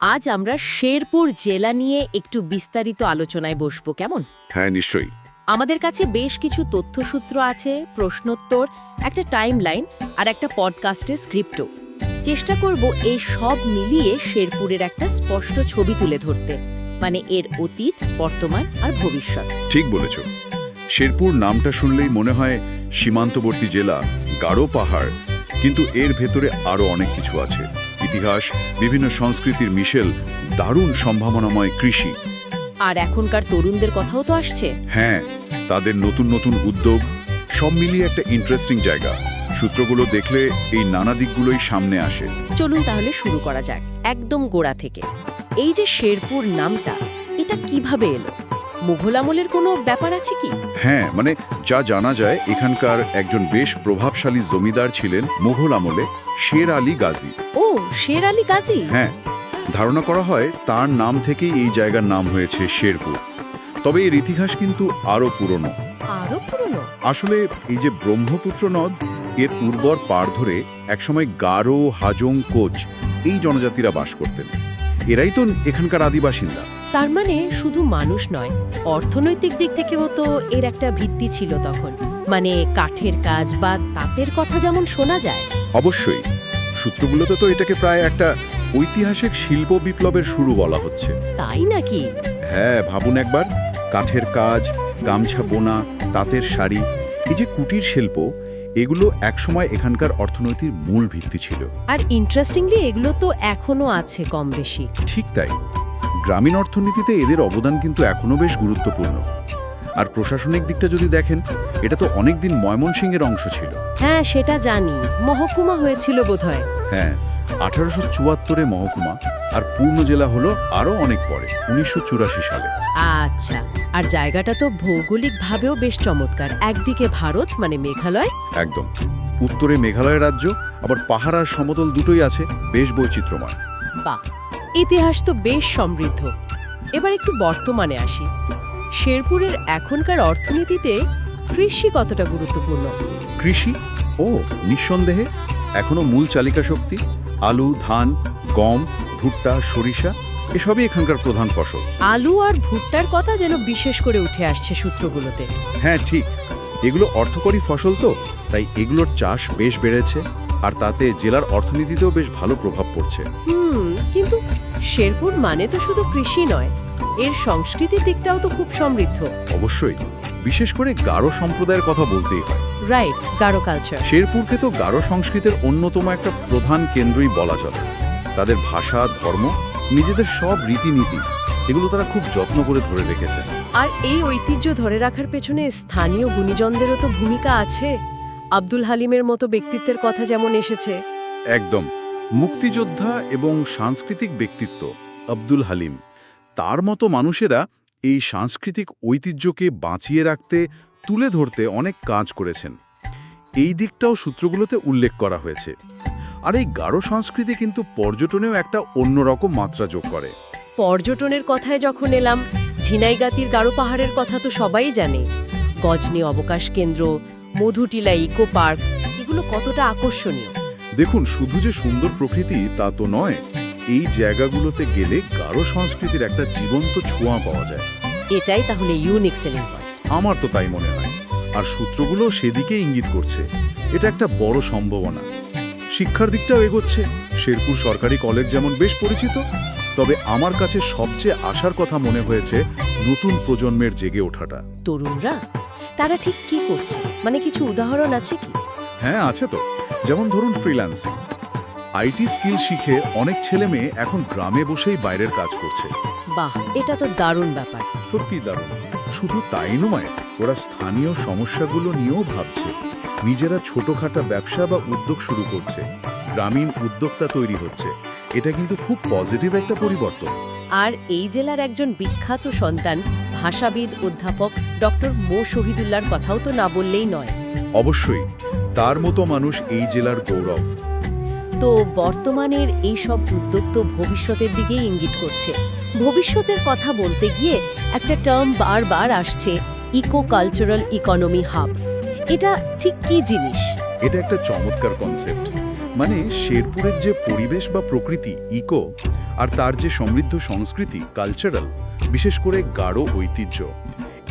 আজ আমরা শেরপুর জেলা নিয়ে একটু বিস্তারিত আলোচনায় বসবো কেমন? হ্যাঁ নিশ্চয়ই। আমাদের কাছে বেশ কিছু তথ্যসূত্র আছে প্রশ্নোত্তর একটা টাইমলাইন আর একটা পডকাস্টের স্ক্রিপ্টও। চেষ্টা করব এই সব মিলিয়ে শেরপুরের একটা স্পষ্ট ছবি তুলে ধরতে মানে এর অতীত বর্তমান আর ভবিষ্যৎ। ঠিক বলেছ। শেরপুর নামটা শুনলেই মনে হয় সীমান্তবর্তী জেলা গাঢ় পাহাড় কিন্তু এর ভেতরে আরও অনেক কিছু আছে। ইতিহাস বিভিন্ন সংস্কৃতির মিশেল দারুণ সম্ভাবনাময় কৃষি। আর এখনকার তরুণদের কথাও তো আসছে। হ্যাঁ তাদের নতুন নতুন উদ্যোগ সব মিলিয়ে একটা ইন্টারেস্টিং জায়গা। সূত্রগুলো দেখলে এই নানা দিকগুলোই সামনে আসে। চলুন তাহলে শুরু করা যাক একদম গোড়া থেকে। এই যে শেরপুর নামটা এটা কীভাবে এলো? মুঘল আমলের কোনো ব্যাপার আছে কি? হ্যাঁ মানে যা জানা যায় এখানকার একজন বেশ প্রভাবশালী জমিদার ছিলেন মুঘল আমলে শের আলী গাজী। ও শের আলী গাজী? হ্যাঁ ধারণা করা হয় তার নাম থেকেই এই জায়গার নাম হয়েছে শেরপুর। তবে এর ইতিহাস কিন্তু আরও পুরনো। আরও পুরনো? আসলে এই যে ব্রহ্মপুত্র নদ এর উর্বর পাড় ধরে একসময় গারো হাজং কোচ এই জনজাতিরা বাস করতেন। এরাই তো এখানকার আদিবাসিন্দা। তার মানে শুধু মানুষ নয় অর্থনৈতিক দিক থেকেও তো এর একটা ভিত্তি ছিল তখন। মানে কাঠের কাজ বা তাঁতের কথা যেমন শোনা যায়। অবশ্যই। সূত্রগুলোতে তো এটাকে প্রায় একটা ঐতিহাসিক শিল্প বিপ্লবের শুরু বলা হচ্ছে। তাই নাকি? হ্যাঁ ভাবুন একবার। কাঠের কাজ গামছা বোনা তাঁতের শাড়ি এই যে কুটির শিল্প এগুলো একসময় এখানকার অর্থনীতির মূল ভিত্তি ছিল। আর ইন্টারেস্টিংলি এগুলো তো এখনও আছে কম বেশি ঠিক তাই। গ্রামীণ অর্থনীতিতে এদের অবদান কিন্তু এখনও বেশ গুরুত্বপূর্ণ। আর প্রশাসনিক দিকটা যদি দেখেন এটা তো অনেকদিন ময়মনসিংহের অংশ ছিল। হ্যাঁ সেটা জানি। মহকুমা হয়েছিল বোধহয়। হ্যাঁ আঠারোশো চুয়াত্তরে মহকুমা আর পূর্ণ জেলা হলো আরও অনেক পরে উনিশশো চুরাশি সালে। আচ্ছা আর জায়গাটা তো ভৌগোলিকভাবেও বেশ চমৎকার। একদিকে ভারত মানে মেঘালয়। একদম। উত্তরে মেঘালয় রাজ্য আবার পাহাড় আর সমতল দুটোই আছে বেশ বৈচিত্র্যময়। বা ইতিহাস তো বেশ সমৃদ্ধ। এবার একটু বর্তমানে আসি। শেরপুরের এখনকার অর্থনীতিতে কৃষি কতটা গুরুত্বপূর্ণ? কৃষি? ও নিঃসন্দেহে। এখনও মূল চালিকা শক্তি? আলু ধান গম ভুট্টা সরিষা এসবই এখানকার প্রধান ফসল। আলু আর ভুট্টার কথা যেন বিশেষ করে উঠে আসছে সূত্রগুলোতে। হ্যাঁ ঠিক। এগুলো অর্থকরী ফসল তো তাই এগুলোর চাষ বেশ বেড়েছে। আর তাতে জেলার অর্থনীতিতেও বেশ ভালো প্রভাব পড়ছে। হুম কিন্তু শেরপুর মানে তো শুধু কৃষি নয় এর সংস্কৃতির দিকটাও তো খুব সমৃদ্ধ। অবশ্যই বিশেষ করে গারো সম্প্রদায়ের কথা বলতেই হয়। রাইট গারো কালচার শেরপুরকে তো গারো সংস্কৃতির অন্যতম একটা প্রধান কেন্দ্রই বলা চলে। তাদের ভাষা ধর্ম নিজেদের সব রীতিনীতি এগুলো তারা খুব যত্ন করে ধরে রেখেছে। আর এই ঐতিহ্য ধরে রাখার পেছনে স্থানীয় গুণীজনদেরও তো ভূমিকা আছে। আব্দুল হালিমের মতো ব্যক্তিত্বের কথা যেমন এসেছে। একদম। মুক্তিযোদ্ধা এবং সাংস্কৃতিক ব্যক্তিত্ব আব্দুল হালিম। তার মতো মানুষেরা এই সাংস্কৃতিক ঐতিহ্যকে বাঁচিয়ে রাখতে তুলে ধরতে অনেক কাজ করেছেন। এই দিকটাও সূত্রগুলোতে উল্লেখ করা হয়েছে। আর এই গাঢ় সংস্কৃতি কিন্তু পর্যটনেও একটা অন্যরকম মাত্রা যোগ করে। পর্যটনের কথায় যখন এলাম ঝিনাইগাতির গারো পাহাড়ের কথা তো সবাই জানে। গজনি অবকাশ কেন্দ্র মধুটিলা ইকো পার্ক এগুলো কতটা আকর্ষণীয়? দেখুন শুধু যে সুন্দর প্রকৃতি তা তো নয়। এই জায়গাগুলোতে গেলে গাঢ় সংস্কৃতির একটা জীবন্ত ছোঁয়া পাওয়া যায়। এটাই তাহলে ইউনিক সেলিং পয়েন্ট আমার তো তাই মনে হয়। আর সূত্রগুলো সেদিকে ইঙ্গিত করছে। এটা একটা বড় সম্ভাবনা। শিক্ষার দিকটাও এগোচ্ছে। শেরপুর সরকারি কলেজ যেমন বেশ পরিচিত তবে আমার কাছে সবচেয়ে আশার কথা মনে হয়েছে নতুন প্রজন্মের জেগে ওঠাটা। তরুণরা তারা ঠিক কি করছে? মানে কিছু উদাহরণ আছে কি? হ্যাঁ আছে তো। যেমন ধরুন ফ্রিল্যান্সিং আইটি স্কিল শিখে অনেক ছেলে মেয়ে এখন গ্রামে বসেই বাইরের কাজ করছে। বাহ এটা তো দারুণ ব্যাপার। সত্যি দারুণ। শুধু তাই নয় ওরা স্থানীয় সমস্যাগুলো নিয়েও ভাবছে। নিজেরা ছোটখাটো ব্যবসা বা উদ্যোগ শুরু করছে। গ্রামীণ উদ্যোক্তা তৈরি হচ্ছে। এটা কিন্তু খুব পজিটিভ একটা পরিবর্তন। আর এই জেলার একজন বিখ্যাত সন্তান ভাষাবিদ অধ্যাপক ডক্টর মো শহীদুল্লাহর কথাও তো না বললেই নয়। অবশ্যই তার মতো মানুষ এই জেলার গৌরব। তো বর্তমানের এই সব উদ্যোগ তো ভবিষ্যতের দিকেই ইঙ্গিত করছে। ভবিষ্যতের কথা বলতে গিয়ে একটা টার্ম বারবার আসছে ইকো কালচারাল ইকোনমি হাব এটা ঠিক কি জিনিস? এটা একটা চমৎকার কনসেপ্ট মানে শেরপুরের যে পরিবেশ বা প্রকৃতি ইকো আর তার যে সমৃদ্ধ সংস্কৃতি কালচারাল বিশেষ করে গাঢ় ঐতিহ্য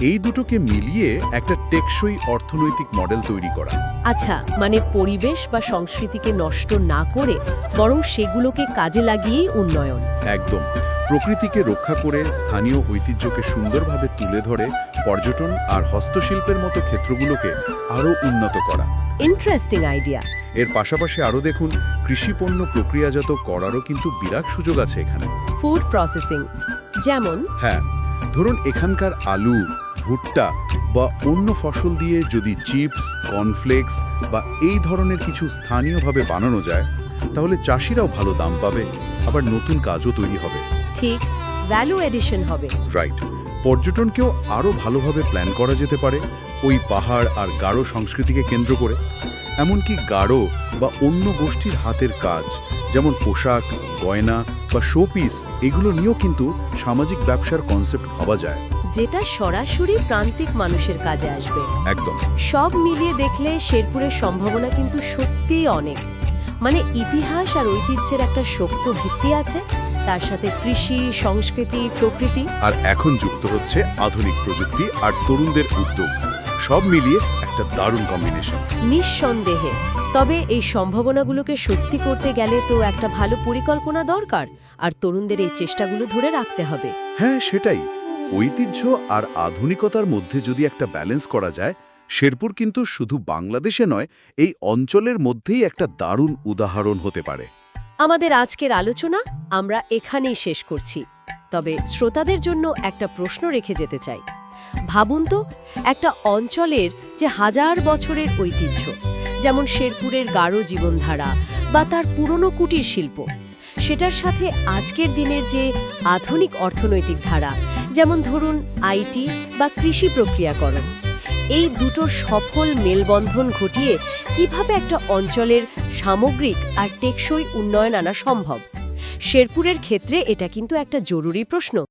এই দুটোকে মিলিয়ে একটা টেকসই অর্থনৈতিক মডেল তৈরি করা। আচ্ছা মানে পরিবেশ বা সংস্কৃতিকে নষ্ট না করে বরং সেগুলোকে কাজে লাগিয়েই উন্নয়ন। একদম। প্রকৃতিকে রক্ষা করে স্থানীয় ঐতিহ্যকে সুন্দরভাবে তুলে ধরে পর্যটন আর হস্তশিল্পের মতো ক্ষেত্রগুলোকে আরও উন্নত করা। ইন্টারেস্টিং আইডিয়া এর পাশাপাশি আরও দেখুন কৃষিপণ্য প্রক্রিয়াজাত করারও কিন্তু বিরাট সুযোগ আছে এখানে। ফুড প্রসেসিং যেমন হ্যাঁ ধরুন এখানকার আলু ভুট্টা বা অন্য ফসল দিয়ে যদি চিপস কর্নফ্লেক্স বা এই ধরনের কিছু স্থানীয়ভাবে বানানো যায় তাহলে চাষিরাও ভালো দাম পাবে আবার নতুন কাজও তৈরি হবে। ঠিক। ভ্যালু এডিশন হবে। রাইট পর্যটনকেও আরও ভালোভাবে প্ল্যান করা যেতে পারে ওই পাহাড় আর গাঢ় সংস্কৃতিকে কেন্দ্র করে। এমনকি গাঢ় বা অন্য গোষ্ঠীর হাতের কাজ যেমন পোশাক গয়না বা শোপিস এগুলো নিয়েও কিন্তু সামাজিক ব্যবসার কনসেপ্ট ভাবা যায়। যেটা সরাসরি প্রান্তিক মানুষের কাজে আসবে। একদম। সব মিলিয়ে দেখলে শেরপুরের সম্ভাবনা কিন্তু সত্যিই অনেক। মানে ইতিহাস আর ঐতিহ্যের একটা শক্ত ভিত্তি আছে তার সাথে কৃষি সংস্কৃতি প্রকৃতি। আর এখন যুক্ত হচ্ছে আধুনিক প্রযুক্তি আর তরুণদের উদ্যোগ। সব মিলিয়ে একটা দারুণ কম্বিনেশন নিঃসন্দেহে। তবে এই সম্ভাবনাগুলোকে সত্যি করতে গেলে তো একটা ভালো পরিকল্পনা দরকার আর তরুণদের এই চেষ্টাগুলো ধরে রাখতে হবে। হ্যাঁ সেটাই। ঐতিহ্য আর আধুনিকতার মধ্যে যদি একটা ব্যালেন্স করা যায় শেরপুর কিন্তু শুধু বাংলাদেশে নয়, এই অঞ্চলের মধ্যেই একটা দারুণ উদাহরণ হতে পারে। আমাদের আজকের আলোচনা আমরা এখানেই শেষ করছি। তবে শ্রোতাদের জন্য একটা প্রশ্ন রেখে যেতে চাই। ভাবুন তো, একটা অঞ্চলের যে হাজার বছরের ঐতিহ্য, যেমন শেরপুরের গাঢ় জীবনধারা বা তার পুরনো কুটির শিল্প, সেটার সাথে আজকের দিনের যে আধুনিক অর্থনৈতিক ধারা, যেমন ধরুন আইটি বা কৃষি প্রক্রিয়াকরণ এই দুটো সফল মেলবন্ধন ঘটিয়ে কীভাবে একটা অঞ্চলের সামগ্রিক আর টেকসই উন্নয়ন আনা সম্ভব? শেরপুরের ক্ষেত্রে এটা কিন্তু একটা জরুরি প্রশ্ন।